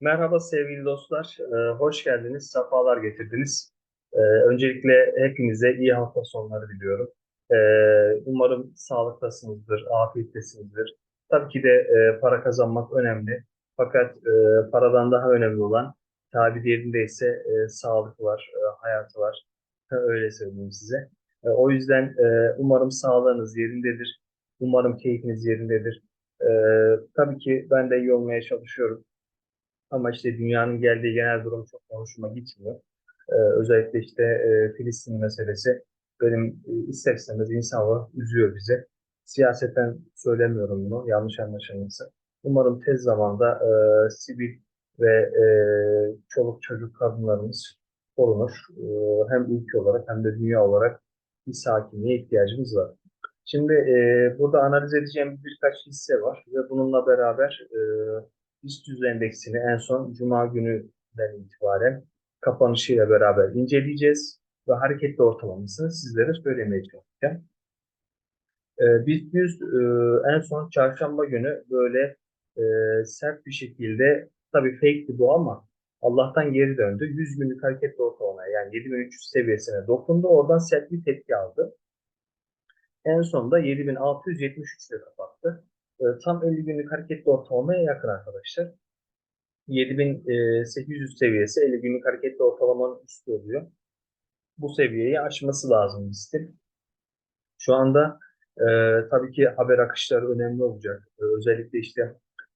Merhaba sevgili dostlar, Ee, hoş geldiniz, sefalar getirdiniz. Ee, öncelikle hepinize iyi hafta sonları diliyorum. Ee, umarım sağlıktasınızdır, afiyettesinizdir. Tabii ki de e, para kazanmak önemli. Fakat e, paradan daha önemli olan, tabi yerindeyse e, sağlık var, e, hayatı var. Öyle söyleyeyim size. E, o yüzden e, umarım sağlığınız yerindedir. Umarım keyfiniz yerindedir. E, tabii ki ben de iyi olmaya çalışıyorum. Ama işte dünyanın geldiği genel durum çok hoşuma gitmiyor. Ee, özellikle işte e, Filistin meselesi benim e, ister istemez insanı üzüyor bize. Siyaseten söylemiyorum bunu, yanlış anlaşılmasın. Umarım tez zamanda e, sivil ve e, çoluk çocuk kadınlarımız korunur. E, hem ülke olarak hem de dünya olarak bir sakinliğe ihtiyacımız var. Şimdi e, burada analiz edeceğim birkaç hisse var ve bununla beraber e, BIST endeksini en son Cuma gününden itibaren kapanışıyla beraber inceleyeceğiz ve hareketli ortalamasını sizlere söylemeye çalışacağım. Ee, BIST 100 e, en son çarşamba günü böyle e, sert bir şekilde tabii fake'ti bu ama Allah'tan geri döndü. 100 günlük hareketli ortalamaya yani 7300 seviyesine dokundu. Oradan sert bir tepki aldı. En sonunda 7673 ile kapattı. E, tam 50 günlük hareketli ortalamaya yakın arkadaşlar. 7800 seviyesi 50 günlük hareketli ortalamanın üstü oluyor. Bu seviyeyi aşması lazım listin. Şu anda e, tabii ki haber akışları önemli olacak. E, özellikle işte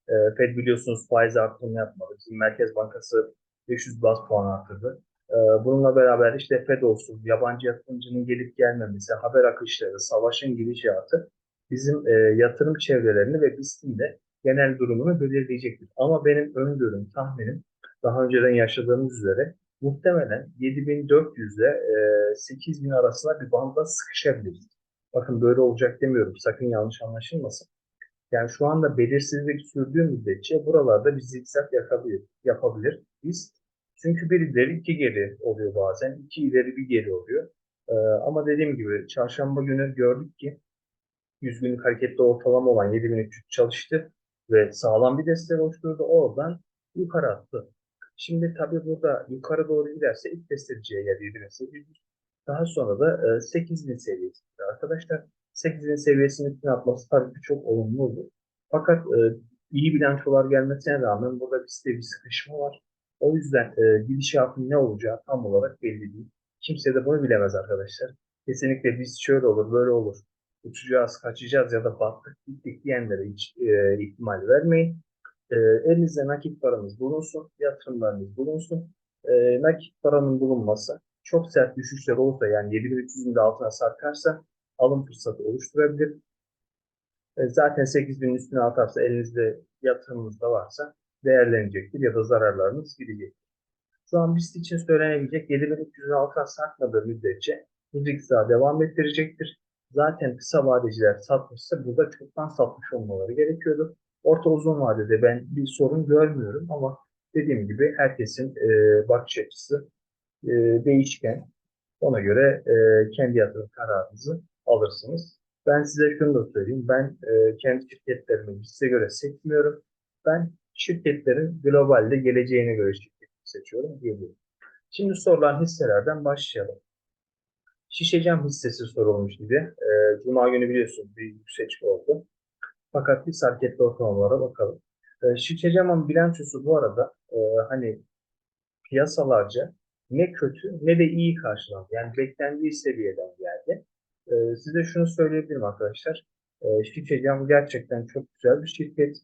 e, Fed biliyorsunuz faiz artırımı yapmadı. Bizim Merkez Bankası 500 bas puan arttırdı. E, bununla beraber işte Fed olsun, yabancı yatırımcının gelip gelmemesi, haber akışları, savaşın gidişatı bizim e, yatırım çevrelerini ve BIST'in de genel durumunu belirleyecektir. Ama benim öngörüm, tahminim daha önceden yaşadığımız üzere muhtemelen 7400 ile e, 8000 arasında bir banda sıkışabiliriz. Bakın böyle olacak demiyorum. Sakın yanlış anlaşılmasın. Yani şu anda belirsizlik sürdüğü müddetçe buralarda bir zikzak yapabilir. yapabilir. Biz çünkü bir ileri iki geri oluyor bazen. iki ileri bir geri oluyor. Ee, ama dediğim gibi çarşamba günü gördük ki 100 günlük hareketli ortalama olan 7300 çalıştı ve sağlam bir destek oluşturdu. Oradan yukarı attı. Şimdi tabii burada yukarı doğru giderse ilk destekçiye geldi 7800. Daha sonra da e, 8000 seviyesi. Arkadaşlar 8000 seviyesinin üstüne atması tabii ki çok olumlu oldu. Fakat e, iyi bilançolar gelmesine rağmen burada bir bir sıkışma var. O yüzden e, gidişatın ne olacağı tam olarak belli değil. Kimse de bunu bilemez arkadaşlar. Kesinlikle biz şöyle olur, böyle olur uçacağız, kaçacağız ya da battık, gittik diyenlere hiç e, ihtimal vermeyin. E, elinizde nakit paranız bulunsun, yatırımlarınız bulunsun. E, nakit paranın bulunması çok sert düşüşler olursa yani 7300'ün de altına sarkarsa alım fırsatı oluşturabilir. E, zaten 8000'in üstüne atarsa elinizde yatırımınız da varsa değerlenecektir ya da zararlarınız gidecektir. Şu an BIST için söylenebilecek 7300'ün altına sarkmadığı müddetçe zikzağı devam ettirecektir zaten kısa vadeciler satmışsa burada çoktan satmış olmaları gerekiyordu. Orta uzun vadede ben bir sorun görmüyorum ama dediğim gibi herkesin e, bakış açısı e, değişken. Ona göre e, kendi yatırım kararınızı alırsınız. Ben size şunu da söyleyeyim. Ben e, kendi şirketlerimi size göre seçmiyorum. Ben şirketlerin globalde geleceğine göre şirket seçiyorum diyebilirim. Şimdi sorulan hisselerden başlayalım. Şişecam hissesi sorulmuş idi. E, Cuma günü biliyorsunuz bir yükseliş oldu. Fakat biz hareketli ortalamalara bakalım. E, Şişecam'ın bilançosu bu arada e, hani piyasalarca ne kötü ne de iyi karşılandı. Yani beklendiği seviyeden geldi. E, size şunu söyleyebilirim arkadaşlar. E, Şişecam gerçekten çok güzel bir şirket.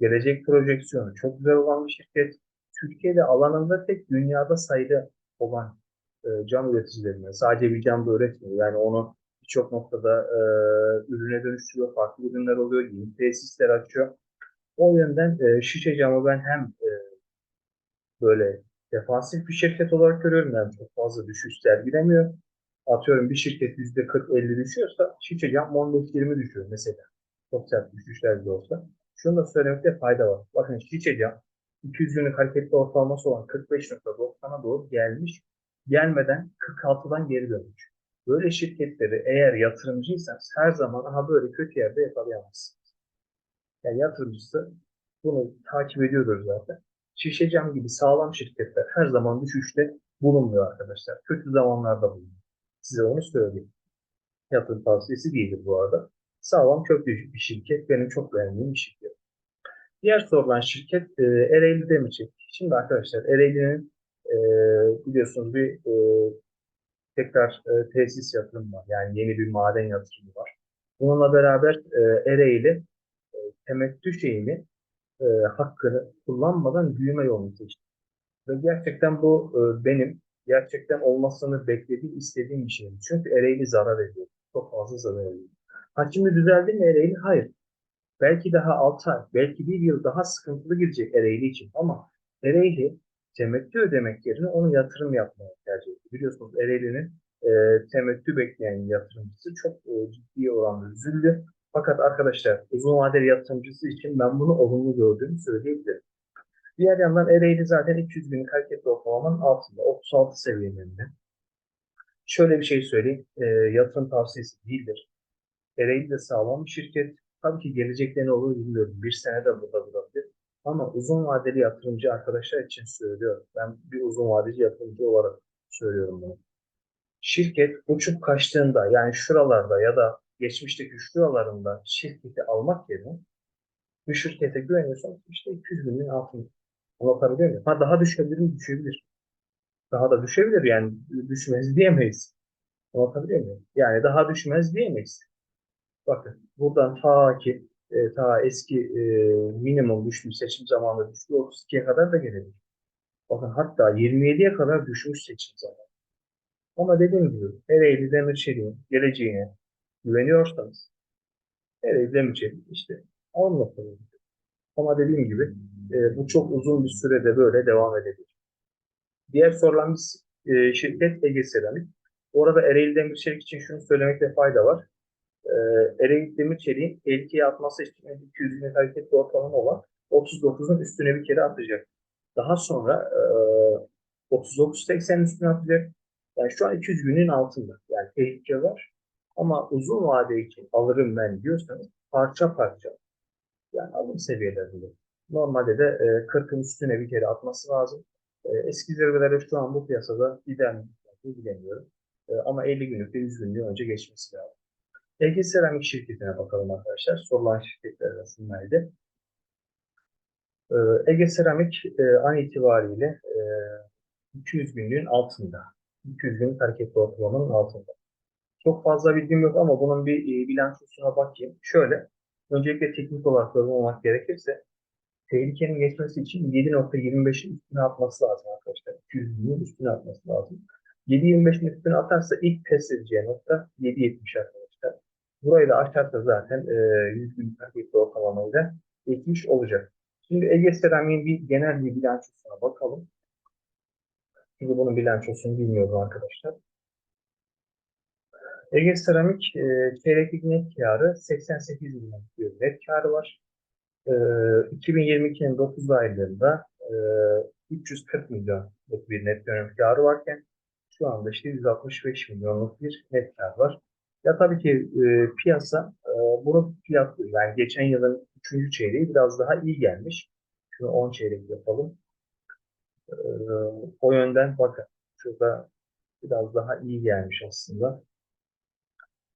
Gelecek projeksiyonu çok güzel olan bir şirket. Türkiye'de alanında tek dünyada sayıda olan e, cam üreticilerine sadece bir cam da üretmiyor. Yani onu birçok noktada e, ürüne dönüştürüyor, farklı ürünler oluyor, yeni tesisler açıyor. O yönden e, şişe camı ben hem e, böyle defansif bir şirket olarak görüyorum. Yani çok fazla düşüş sergilemiyor. Atıyorum bir şirket %40-50 düşüyorsa şişe cam 15-20 düşüyor mesela. Çok sert düşüşler de olsa. Şunu da söylemekte fayda var. Bakın şişe cam 200 günlük hareketli ortalaması olan 45.90'a doğru gelmiş gelmeden 46'dan geri dönmüş. Böyle şirketleri eğer yatırımcıysanız her zaman aha böyle kötü yerde yakalayamazsınız. Yani yatırımcısı bunu takip ediyordur zaten. Şişecam gibi sağlam şirketler her zaman düşüşte bulunmuyor arkadaşlar. Kötü zamanlarda bulunuyor. Size onu söyleyeyim. Yatırım tavsiyesi değildir bu arada. Sağlam köklü bir şirket. Benim çok beğendiğim bir şirket. Diğer sorulan şirket e, Ereğli Demirçek. Şimdi arkadaşlar Ereğli'nin e, biliyorsunuz bir e, tekrar e, tesis yatırımı var. Yani yeni bir maden yatırımı var. Bununla beraber e, Ereğli e, temettü şeyini e, hakkını kullanmadan büyüme yolunu seçti. Ve gerçekten bu e, benim gerçekten olmasını beklediğim, istediğim bir şey. Çünkü Ereğli zarar ediyor. Çok fazla zarar ediyor. Ha şimdi düzeldi mi Ereğli? Hayır. Belki daha 6 ay, belki bir yıl daha sıkıntılı gidecek Ereğli için ama Ereğli temettü ödemek yerine onu yatırım yapmaya tercih etti. Biliyorsunuz Ereğli'nin e, temettü bekleyen yatırımcısı çok e, ciddi oranda üzüldü. Fakat arkadaşlar uzun vadeli yatırımcısı için ben bunu olumlu gördüğümü söyleyebilirim. Diğer yandan Ereğli zaten 200 günlük hareketli ortalamanın altında, 36 seviyelerinde. Şöyle bir şey söyleyeyim, e, yatırım tavsiyesi değildir. Ereğli de sağlam bir şirket. Tabii ki gelecekte ne olur bilmiyorum. Bir sene de burada durabilir. Ama uzun vadeli yatırımcı arkadaşlar için söylüyorum. Ben bir uzun vadeli yatırımcı olarak söylüyorum bunu. Şirket uçup kaçtığında yani şuralarda ya da geçmişteki şuralarında şirketi almak yerine bir şirkete güveniyorsanız işte 200 binin altında. Anlatabiliyor muyum? Ha daha düşebilir mi? Düşebilir. Daha da düşebilir yani düşmez diyemeyiz. Anlatabiliyor muyum? Yani daha düşmez diyemeyiz. Bakın buradan ta ki e, ta eski e, minimum düşmüş seçim zamanında düştü 32'ye kadar da gelebilir. Bakın hatta 27'ye kadar düşmüş seçim zamanı. Ama dediğim gibi Ereğli Demirçelik'in geleceğine güveniyorsanız Ereğli Demirçelik işte anlatılır. Ama dediğim gibi e, bu çok uzun bir sürede böyle devam edebilir. Diğer sorulan bir e, şirket Ege Seramik. Orada Ereğli Demirçelik için şunu söylemekte fayda var. E, Ereğli Demirçelik'in tehlikeye atması için 200 bin hareketli ortalama olan 39'un üstüne bir kere atacak. Daha sonra e, 39.80 üstüne atacak. Yani şu an 200 günün altında. Yani tehlike var. Ama uzun vade için alırım ben diyorsanız parça parça yani alım seviyelerinde. Normalde de e, 40'ın üstüne bir kere atması lazım. E, eski zirvelere şu an bu piyasada gider mi? Bilemiyorum. E, ama 50 günlük ve 100 günlüğü önce geçmesi lazım. Ege Seramik şirketine bakalım arkadaşlar. Sorulan şirketler arasındaydı. E, Ege Seramik e, an itibariyle e, 200 günlüğün altında. 200 günlük hareketli ortalamanın altında. Çok fazla bilgim yok ama bunun bir e, bilançosuna bakayım. Şöyle, öncelikle teknik olarak yorumlamak gerekirse tehlikenin geçmesi için 7.25'in üstüne atması lazım arkadaşlar. 200 günün üstüne atması lazım. 7.25'in üstüne atarsa ilk test edeceği nokta 7.70 arkadaşlar. Burayı da aşarsa zaten e, 100 günlük hareketli ortalamayı da geçmiş olacak. Şimdi Ege Seramik'in bir genel bir bilançosuna bakalım. Çünkü bunun bilançosunu bilmiyorum arkadaşlar. Ege Seramik e, çeyreklik net karı 88 milyon diyor. Net karı var. E, 2022'nin 9 aylarında e, 340 milyonluk bir net dönem karı varken şu anda işte 165 milyonluk bir net kar var. Ya tabii ki e, piyasa e, bunu fiyatlıyor. Yani geçen yılın 3. çeyreği biraz daha iyi gelmiş. Şunu 10 çeyrek yapalım. E, o yönden bakın şurada biraz daha iyi gelmiş aslında.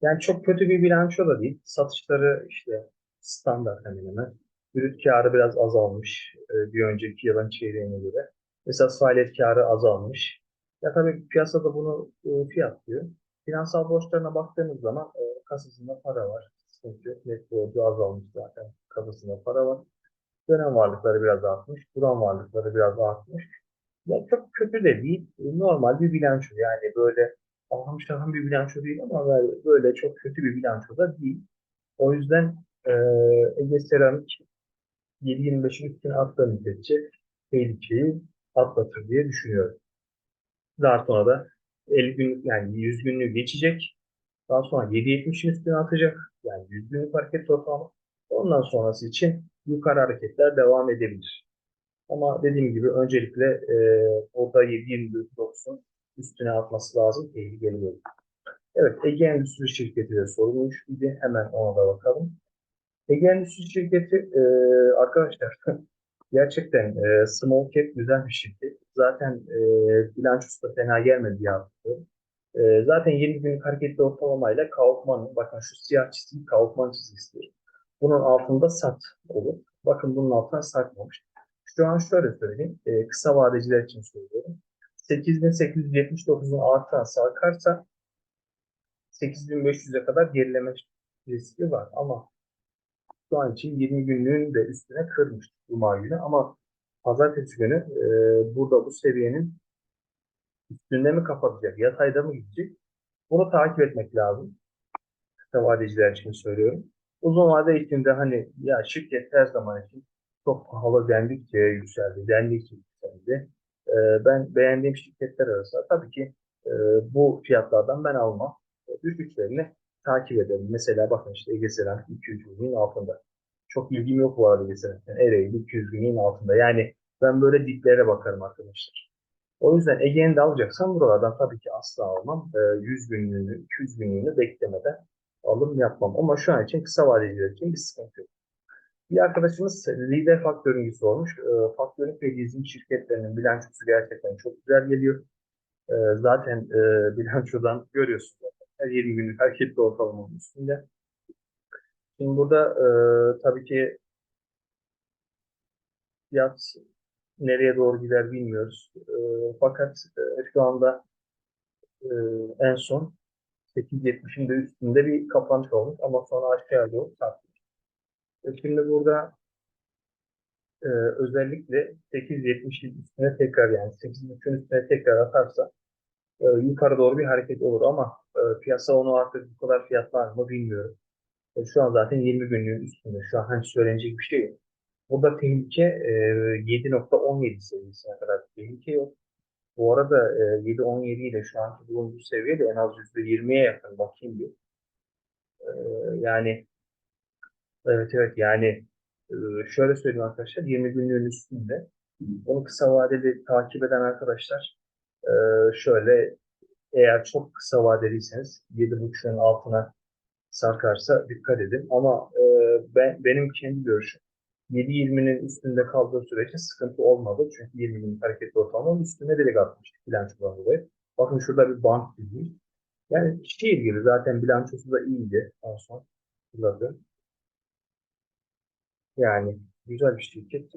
Yani çok kötü bir bilanço da değil. Satışları işte standart hemen hemen. Brüt karı biraz azalmış e, bir önceki yılın çeyreğine göre. Esas faaliyet karı azalmış. Ya tabii piyasada bunu e, fiyatlıyor. Finansal borçlarına baktığımız zaman e, kasasında para var. Sıkıntı yok. Net borcu azalmış zaten. Kasasında para var. Dönem varlıkları biraz artmış. Duran varlıkları biraz artmış. Ya çok kötü de değil. Normal bir bilanço. Yani böyle ahım şahım bir bilanço değil ama böyle çok kötü bir bilanço da değil. O yüzden e, Ege Seramik 7.25'in üstüne attığı müddetçe tehlikeyi atlatır diye düşünüyorum. Sonra da 50 gün yani 100 günlüğü geçecek. Daha sonra 7.70'in üstüne atacak. Yani 100 günlük hareket ortalama. Ondan sonrası için yukarı hareketler devam edebilir. Ama dediğim gibi öncelikle e, orada 7.29'un üstüne atması lazım. Tehlikeli bölüm. Evet, Ege Endüstri Şirketi de sorulmuş idi. Hemen ona da bakalım. Ege Endüstri Şirketi e, arkadaşlar Gerçekten e, Small Cap güzel bir şirket. Zaten e, bilançosu da fena gelmedi ya. E, zaten 20 günlük hareketli ortalamayla Kaufman'ın, bakın şu siyah çizgi Kaufman çizgisidir. Bunun altında sat olur. Bakın bunun altına sarkmamış. Şu an şöyle söyleyeyim, e, kısa vadeciler için söylüyorum. 8879'un altına sarkarsa 8500'e kadar gerileme riski var ama şu an için 20 günlüğün de üstüne kırmış Cuma günü ama Pazartesi günü e, burada bu seviyenin üstünde mi kapatacak, yatayda mı gidecek? Bunu takip etmek lazım. Kısa vadeciler için söylüyorum. Uzun vade içinde hani ya şirket her zaman için çok pahalı dendikçe yükseldi, dendikçe yükseldi. E, ben beğendiğim şirketler arasında tabii ki e, bu fiyatlardan ben almam. E, düşüşlerini takip ederim. Mesela bakın işte Ege Seramik 200 günün altında. Çok ilgim yok bu arada Ege Seramik'ten. Ereğli 200 günün altında. Yani ben böyle diplere bakarım arkadaşlar. O yüzden Ege'ni de alacaksam buralardan tabii ki asla almam. E, 100 günlüğünü, 200 günlüğünü beklemeden alım yapmam. Ama şu an için kısa vadeciler için bir sıkıntı yok. Bir arkadaşımız lider faktörüngü sormuş. E, faktörün ve leasing şirketlerinin bilançosu gerçekten çok güzel geliyor. E, zaten e, bilançodan görüyorsunuz. Her 20 günlük hareketli ortalamanın üstünde. Şimdi burada e, tabii ki fiyat nereye doğru gider bilmiyoruz. E, fakat e, şu anda e, en son 8.70'in de üstünde bir kapanış olmuş ama sonra aşağıya doğru sarkmış. E, şimdi burada e, özellikle 8.70'in üstüne tekrar yani 8.5'ün üstüne tekrar atarsa e, yukarı doğru bir hareket olur ama e, piyasa onu artık bu kadar fiyatlar mı bilmiyorum. E, şu an zaten 20 günlüğün üstünde. Şu an hani söylenecek bir şey yok. Burada tehlike e, 7.17 seviyesine kadar tehlike yok. Bu arada e, 7.17 ile şu anki bulunduğu seviye de en az %20'ye yakın. Bakayım bir. E, yani evet evet yani e, şöyle söyleyeyim arkadaşlar 20 günlüğün üstünde. Onu kısa vadeli takip eden arkadaşlar e, şöyle eğer çok kısa vadeliyseniz 7.5'ın altına sarkarsa dikkat edin. Ama e, ben benim kendi görüşüm 7.20'nin üstünde kaldığı sürece sıkıntı olmadı. Çünkü 20 günlük hareketli ortalamanın üstüne direkt atmıştık bilançodan dolayı. Bakın şurada bir bank çizmiş. Yani şehir gibi zaten bilançosu da iyiydi en son. Hatırladım. Yani güzel bir şirket.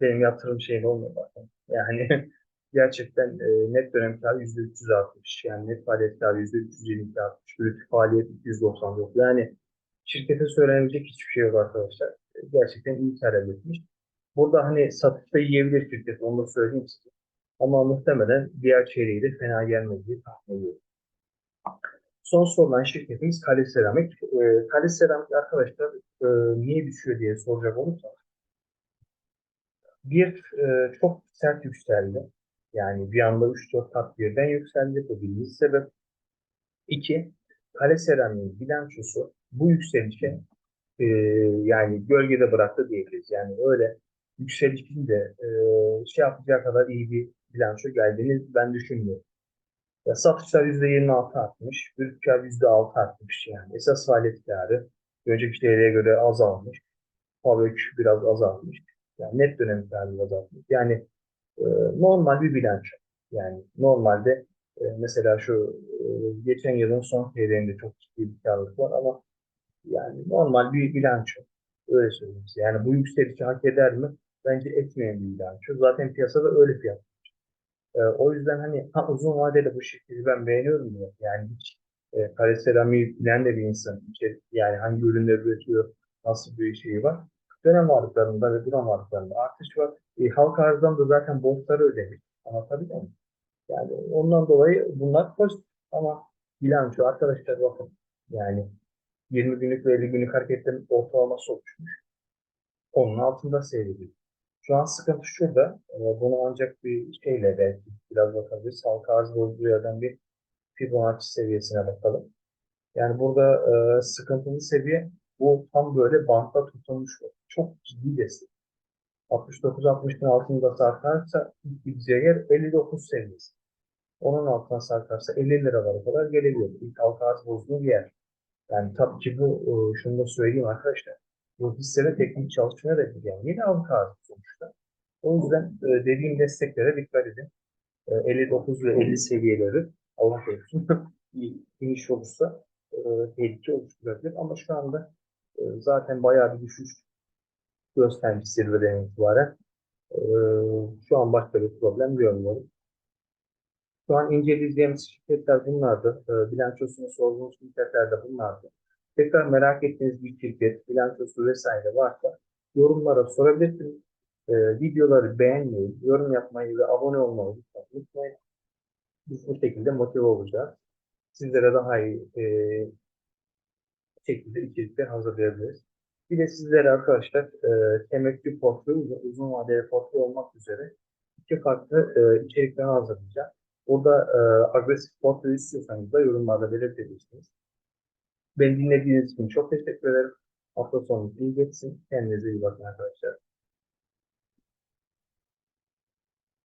Benim yatırım şeyim olmuyor zaten. Yani gerçekten e, net dönem karı %300 artmış. Yani net faaliyet karı %322 artmış. Brüt faaliyet 299. Yani şirkete söylenebilecek hiçbir şey yok arkadaşlar. E, Gerçekten iyi kar elde etmiş. Burada hani satışta yiyebilir şirket, onu da söyleyeyim size. Ama muhtemelen diğer çeyreği de fena gelmedi tahmin ediyorum. Son sorulan şirketimiz Kale Seramik. E, Kale Seramik arkadaşlar e, niye düşüyor diye soracak olursak. Bir, e, çok sert yükseldi. Yani bir anda 3-4 kat birden yükseldi. Bu birinci sebep. İki, Kale Seramik'in bilançosu bu yükselişe e, yani gölgede bıraktı diyebiliriz. Yani öyle yükselişin de e, şey yapacağı kadar iyi bir bilanço geldiğini ben düşünmüyorum. Ya satışlar %26 artmış, brüt kar %6 artmış yani. Esas faaliyet karı önceki çeyreğe göre azalmış. Fabrik biraz azalmış. Yani net dönem karı azalmış. Yani normal bir bilanço. Yani normalde mesela şu geçen yılın son çeyreğinde çok ciddi bir karlılık var ama yani normal bir bilanço. Öyle söyleyeyim size. Yani bu yükselişi hak eder mi? Bence etmeyen bir bilanço. Zaten piyasada öyle fiyat. O yüzden hani ha, uzun vadede bu şirketi ben beğeniyorum diyor. Yani hiç e, kare seramiği bilen de bir insan. Yani hangi ürünleri üretiyor, nasıl bir şeyi var. Dönem varlıklarında ve duran varlıklarında artış var. E, halka arzdan da zaten borçları ödemiş. Anlatabiliyor muyum? Yani ondan dolayı bunlar pozitif. Ama bilanço arkadaşlar bakın yani 20 günlük ve 50 günlük hareketlerin ortalaması oluşmuş. Onun altında seyrediyor. Şu an sıkıntı şurada. e, Bunu ancak bir şeyle belki biraz bakabiliriz. Halka arz bozduğu yerden bir Fibonacci seviyesine bakalım. Yani burada e, sıkıntılı seviye bu tam böyle bantta tutulmuş. Çok ciddi destek. 69-60'ın altında sarkarsa ilk gideceği yer 59 seviyesi. Onun altına sarkarsa 50 liralara kadar gelebiliyor. İlk halka arz bozduğu bir yer. Yani tabii ki bu e, şunu da söyleyeyim arkadaşlar. bu hissede teknik çalışmaya da yani yeni halka arz sonuçta. O yüzden e, dediğim desteklere dikkat edin. E, 59 ve 50 seviyeleri Allah korusun iniş olursa e, tehlike oluşturabilir. Ama şu anda e, zaten bayağı bir düşüş göstermiş zirveden itibaren. E, şu an başka bir problem görmüyorum. Şu an inceleyeceğimiz şirketler bunlardı. E, bilançosunu sorduğumuz şirketler de bunlardı. Tekrar merak ettiğiniz bir şirket, bilançosu vesaire varsa yorumlara sorabilirsiniz. E, videoları beğenmeyi, yorum yapmayı ve abone olmayı lütfen unutmayın. Biz bu şekilde motive olacağız. Sizlere daha iyi e, şekilde içerikler hazırlayabiliriz. Bir de sizlere arkadaşlar e, temettü portföy ve uzun vadeli portföy olmak üzere iki farklı e, içerikler hazırlayacağım. Burada e, agresif portföy istiyorsanız da yorumlarda belirtebilirsiniz. Beni dinlediğiniz için çok teşekkür ederim. Hafta sonu iyi geçsin. Kendinize iyi bakın arkadaşlar.